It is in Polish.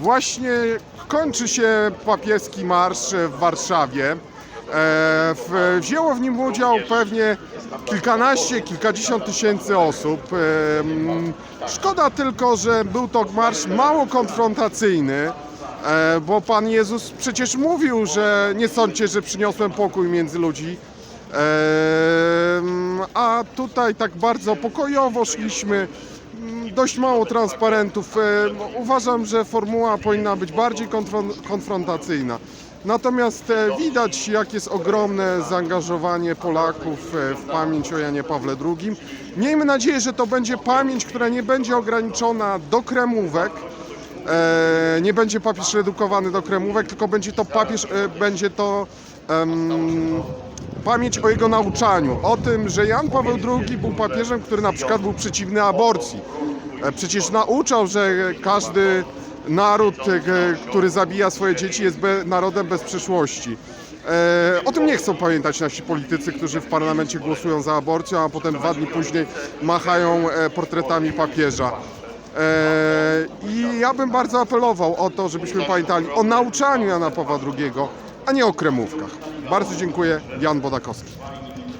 Właśnie kończy się papieski marsz w Warszawie. E, wzięło w nim udział pewnie kilkanaście, kilkadziesiąt tysięcy osób. E, mm, szkoda tylko, że był to marsz mało konfrontacyjny, e, bo Pan Jezus przecież mówił, że nie sądźcie, że przyniosłem pokój między ludzi. Tutaj tak bardzo pokojowo szliśmy, mm, dość mało transparentów. Em, Uważam, że formuła powinna być bardziej konfron- konfrontacyjna. Natomiast e, widać, jak jest ogromne zaangażowanie Polaków e, w pamięć o Janie Pawle II. Miejmy nadzieję, że to będzie pamięć, która nie będzie ograniczona do kremówek, E, nie będzie papież redukowany do kremówek, tylko będzie to papież, e, będzie to em, pamięć o jego nauczaniu, o tym, że Jan Paweł II był papieżem, który na przykład był przeciwny aborcji. E, przecież nauczał, że każdy naród, e, który zabija swoje dzieci jest narodem bez przyszłości. E, o tym nie chcą pamiętać nasi politycy, którzy w parlamencie głosują za aborcją, a potem dwa dni później machają portretami papieża. I ja bym bardzo apelował o to, żebyśmy pamiętali o nauczaniu Jana Pawła II, a nie o kremówkach. Bardzo dziękuję. Jan Bodakowski.